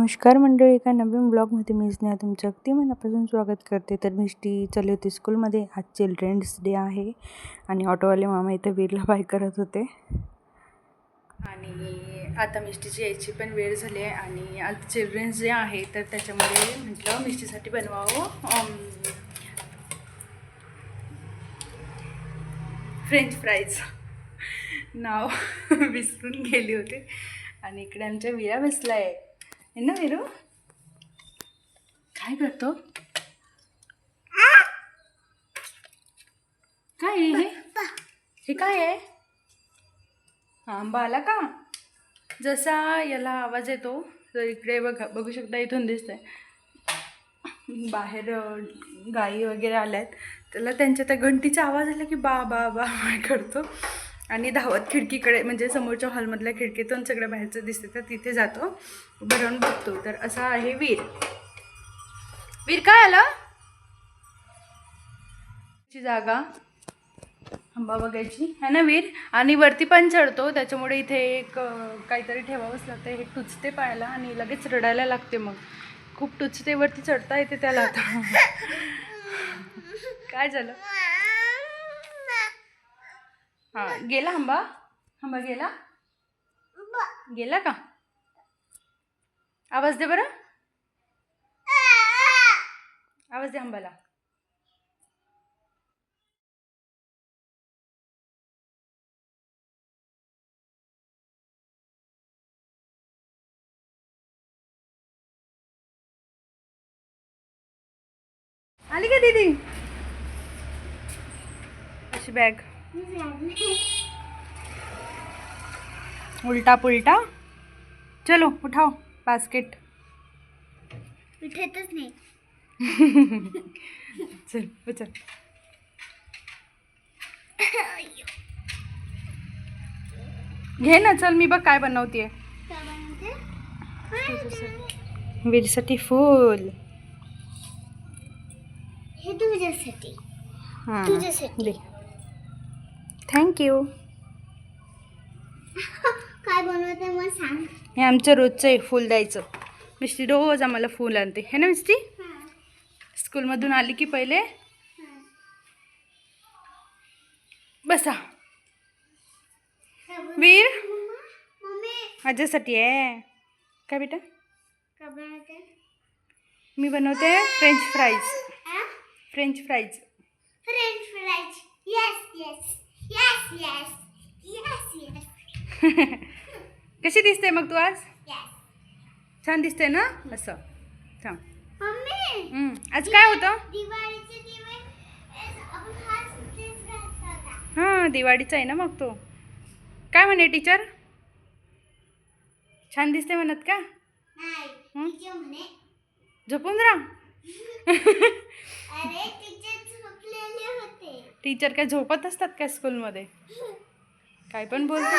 नमस्कार मंडळी एका नवीन ब्लॉगमध्ये मी स्नेहा तुमचं अगदी मनापासून स्वागत करते. तर मिष्टी चालली होती स्कूलमध्ये. आज चिल्ड्रन्स डे आहे आणि ऑटोवाले मामा इथं वीरला बाय करत होते. आणि आता मिष्टीची यायची पण वेळ झाली आहे आणि आज चिल्ड्रन्स डे आहे. तर त्याच्यामध्ये म्हटलं मिष्टीसाठी बनवावं. फ्रेंच फ्राईज नाव विसरून गेली होते. आणि इकडे आमच्या विरा बसला आहे ना विरू काय करतो काय आहे हे हे काय आहे आंबा आला का? जसा याला आवाज येतो तर इकडे बघा बघू शकता इथून दिसतंय. बाहेर गाई वगैरे आल्या आहेत त्याला त्यांच्या त्या घंटीचा आवाज आला की बा बा बा करतो? आणि धावत खिडकीकडे म्हणजे समोरच्या हॉलमधल्या खिडकीतून सगळं बाहेरचं दिसते तर तिथे जातो. भरून बघतो. तर असा आहे वीर. वीर काय आलं? ची जागा. आंबा बघायची. है ना वीर? आणि वरती पण चढतो. त्याच्यामुळे इथे एक काहीतरी ठेवावंच लागतं. हे टुचते पायाला आणि लगेच रडायला लागते मग. खूप टुचते वरती चढता येते त्याला आता. काय झालं? हा. गेला आंबा? आंबा गेला? गेला का? आवाज दे बरं. आवाज दे आंबाला. आली का दीदी? अशी बॅग उलटा पुलटा? चलो उठाओ बास्केट उठतच नाही. चल उचल घे ना चल मी बघ काय बनवते वीरसाठी फूल. हे तुझ्यासाठी. हां तुझ्यासाठी. थँक्यू काय बनवते मग सांग. हे आमचं रोजचं आहे फूल द्यायचं. मिस्टी रोज आम्हाला फूल आणते. हे ना मिस्टी? स्कूलमधून आली की पहिले? बसा. वीर? माझ्यासाठी आहे. काय बेटा? काय बनवते? मी बनवते French fries French fries French fries yes yes yes yes yes yes कशी दिसते मग तू आज? छान दिसते ना? असं. छान. आज काय होतं? हां दिवाळीचा आहे ना मग तो. काय म्हणे टीचर? छान दिसते म्हणत का? झोपून राहा अरे टीचर झोपलेले होते टीचर काय झोपत असतात काय स्कूलमध्ये? काय पण बोलते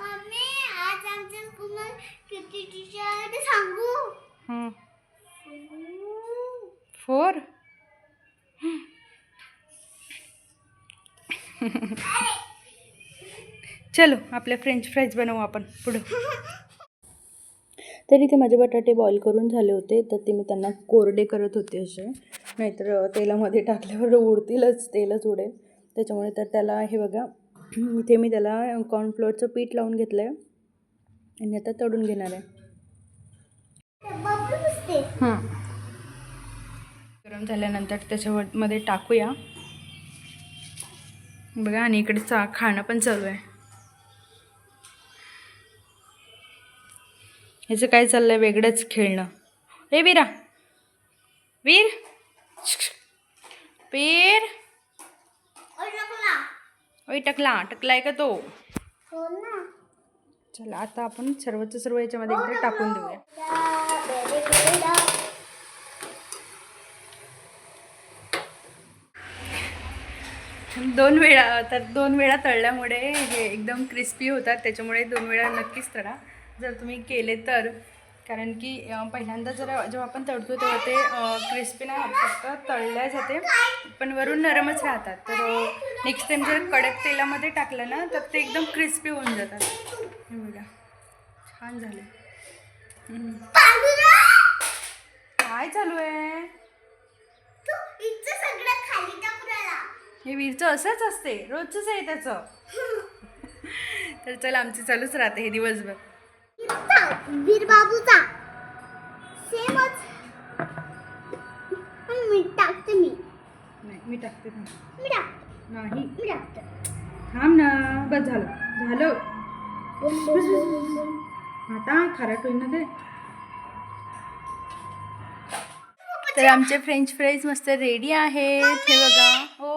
मम्मी आज आमच्या स्कूलमध्ये किती टीचर ते सांगू. फोर. चलो आपल्या फ्रेंच फ्राईज बनवू आपण पुढं. तर इथे माझे बटाटे बॉईल करून झाले होते तर ते मी त्यांना कोरडे करत होते असे. नाहीतर तेलामध्ये टाकल्यावर उडतीलच तेलच उडेल. त्याच्यामुळे तर त्याला हे बघा इथे मी त्याला कॉर्नफ्लोअरचं पीठ लावून घेतलं आहे आणि आता तळून घेणार आहे. हां. गरम झाल्यानंतर त्याच्यावर मध्ये टाकूया. बघा आणि इकडे चा खाणं पण चालू आहे. ह्याचं काय चाललं आहे वेगळंच खेळणं. ए वीरा. वीर. वीर. ओय टकला. टकलाय का तो? चला आता आपण सर्वच सर्व याच्यामध्ये एकदा टाकून देऊया. दोन वेळा तर दोन वेळा तळल्यामुळे हे एकदम क्रिस्पी होतात त्याच्यामुळे दोन वेळा नक्कीच तळा. जर तुम्ही केले तर. कारण की पहिल्यांदा जर जेव्हा आपण तळतो तेव्हा ते क्रिस्पी नाही फक्त तळल्या जाते. पण वरून नरमच राहतात. तर नेक्स्ट टाइम जर कडक तेलामध्ये टाकलं ना तर ते एकदम क्रिस्पी होऊन जातात. हे बघा छान झाले. काय चालू आहे. हे वीरचं असंच असते. रोजच आहे त्याचं. तर चल आमचे चालूच राहते हे दिवसभर. वीरबाबूचा सेमच मी टाकते मी नाही मी टाकते थांब. मी टाकते नाही मी टाकते थांब ना बस झालं. झालं. आता खाराट होईल ना ते. तर आमचे फ्रेंच फ्राईज मस्त रेडी आहेत. हे बघा. हो.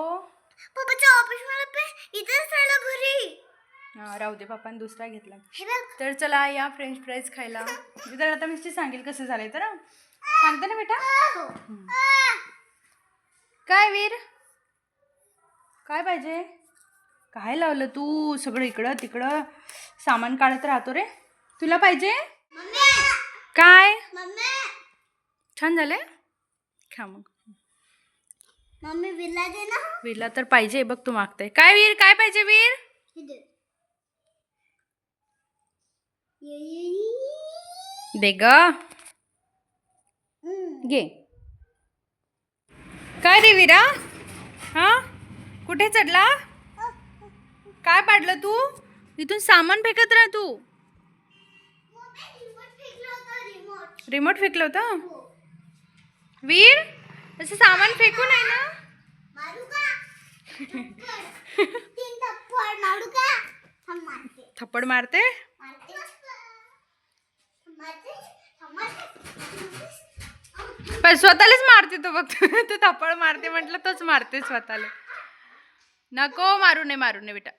राहू दे पप्पाने दुसरा घेतला. हे बघ. तर चला या फ्रेंच फ्राईज खायला. मी तर आता मिस्टी सांगेल कसं झालंय तर हं. सांगते ना बेटा. हं. काय वीर? काय पाहिजे? काय लावलं तू? सगळं इकडं तिकडं. सामान काढत राहतो रे. तुला पाहिजे? मम्मी. काय? मम्मी. छान झालंय? खा मग. मम्मी विला दे ना. वीरला तर पाहिजे बघ तू मागते काय वीर? काय पाहिजे वीर? हे दे. दे ग. घे. काय रे वीरा? हा? कुठे चढला? काय पाडलं तू? इथून सामान फेकत राह तू. रिमोट फेकलं होतं. वीर असं सामान फेकू नाही ना? थप्पड. तीन थप्पड मारू का हम मारते थप्पड मारते मारते मारते हम मारते पण स्वतःलाच मारते तो बघ. ते थप्पड मारते म्हटलं तोच मारते स्वतःला. नको मारू नये मारू नये बेटा.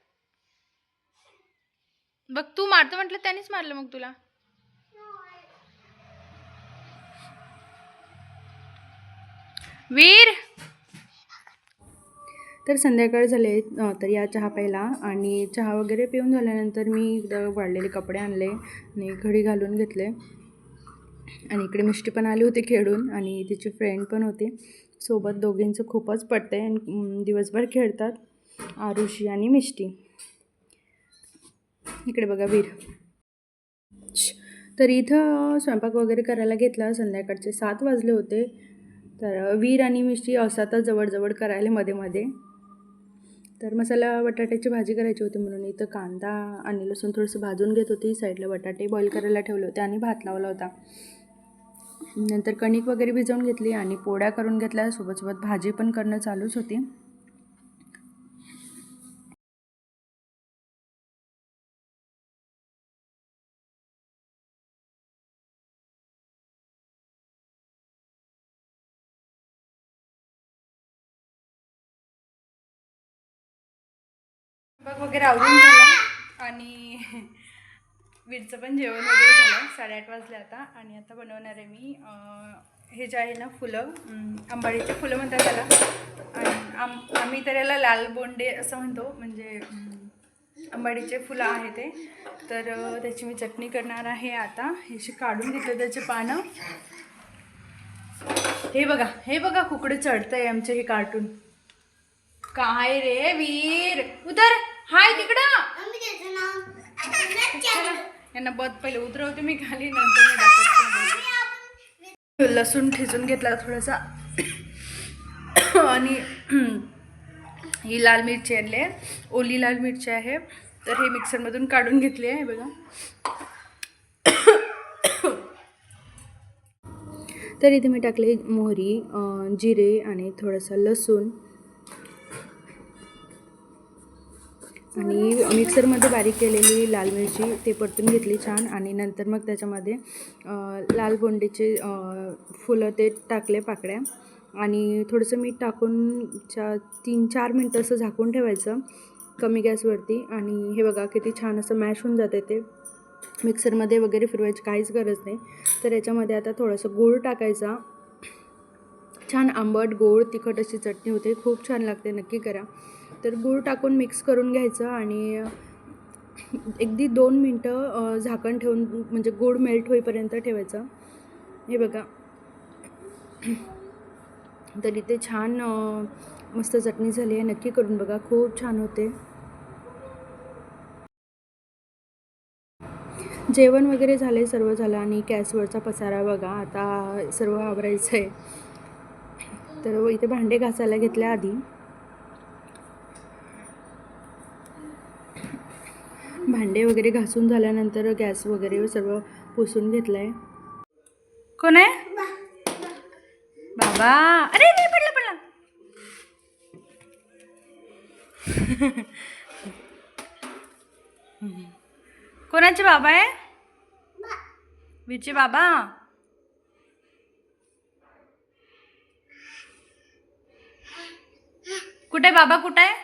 बघ तू मारतो म्हटलं त्यानेच मारलं मग तुला. वीर! तर संध्याकाळ झाले तर या चहा प्यायला आणि चहा वगैरे पिऊन झाल्यानंतर मी वाढलेले कपडे आणले आणि घडी घालून घेतले. आणि इकडे मिष्टी पण आली होती खेळून आणि तिची फ्रेंड पण होती. सोबत दोघींचं खूपच पटते आणि दिवसभर खेळतात आरुषी आणि मिष्टी. इकडे बघा वीर. तर इथं स्वयंपाक वगैरे करायला घेतला संध्याकाळचे सात वाजले होते. तर वीर आणि मिष्टी असातच जवळजवळ करायला मध्ये मध्ये. तर मसाला बटाट्याची भाजी करायची होती म्हणून इथं कांदा आणि लसूण थोडंसं भाजून घेत होती. साईडला बटाटे बॉईल करायला ठेवले होते आणि भात लावला होता. नंतर कणिक वगैरे भिजवून घेतली आणि पोळ्या करून घेतल्या. सोबत सोबत भाजी पण करणं चालूच होती. वगैरे आवडून झाला आणि वीरचं पण जेवण वगैरे झालं साडेआठ वाजले आता. आणि आता बनवणार आहे मी हे जे आहे ना फुलं आंबाडीचे फुलं म्हणतात त्याला. आणि आम आम्ही तर याला लाल बोंडे असं म्हणतो म्हणजे आंबाडीचे फुलं आहे ते. तर त्याची मी चटणी करणार आहे आता. हे काढून घेतलं त्याचे पानं. हे बघा हे बघा कुकडे आहे आमचे हे कार्टून. काय रे वीर? उतर. हाय तिकडं. यांना बद पहिले उतरवते मी खाली नंतर मी लसूण ठेचून घेतला थोडासा. आणि ही लाल मिरची आणली आहे. ओली लाल मिरची आहे. तर हे मिक्सरमधून काढून घेतली आहे बघा. तर इथे मी टाकले मोहरी जिरे आणि थोडंसं लसूण. आणि मिक्सरमध्ये बारीक केलेली लाल मिरची ते परतून घेतली छान. आणि नंतर मग त्याच्यामध्ये लाल बोंडीचे फुलं ते टाकले पाकळ्या. आणि थोडंसं मीठ टाकून चा तीन चार मिनटं असं झाकून ठेवायचं कमी गॅसवरती. आणि हे बघा किती छान असं मॅश होऊन जाते ते. मिक्सरमध्ये वगैरे फिरवायची काहीच गरज नाही. तर याच्यामध्ये आता थोडंसं गूळ टाकायचा. छान आंबट गोड तिखट अशी चटणी होते. खूप छान लागते. नक्की करा. तर गूळ टाकून मिक्स करून घ्यायचं आणि अगदी दोन मिनटं झाकण ठेवून म्हणजे गूळ मेल्ट होईपर्यंत ठेवायचं. हे बघा. तर इथे छान मस्त चटणी झाली आहे. नक्की करून बघा. खूप छान होते. जेवण वगैरे झाले सर्व झालं आणि गॅसवरचा पसारा बघा. आता सर्व आवरायचं आहे तर इथे भांडे घासायला घेतल्या आधी. भांडे वगैरे घासून झाल्यानंतर गॅस वगैरे सर्व पुसून घेतलं आहे कोण आहे? बाबा. अरे नाही पडला पडला. कोणाचे बाबा आहे? विचे बाबा? कुठे बाबा? कुठे आहे?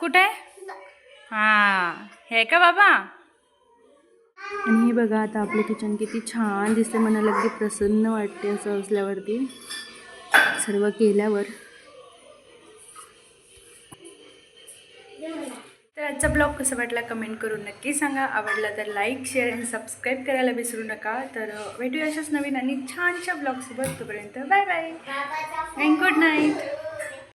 कुठे आहे? हां. हे का बाबा? आणि हे बघा आता आपलं किचन किती छान दिसते मनाला अगदी प्रसन्न वाटते असं असल्यावरती. सर्व केल्यावर. तर आजचा ब्लॉग कसा वाटला कमेंट करून नक्की सांगा. आवडला तर लाईक शेअर आणि सबस्क्राईब करायला विसरू नका. तर भेटूया अशाच नवीन आणि छानशा ब्लॉगसोबत. तोपर्यंत bye bye and good night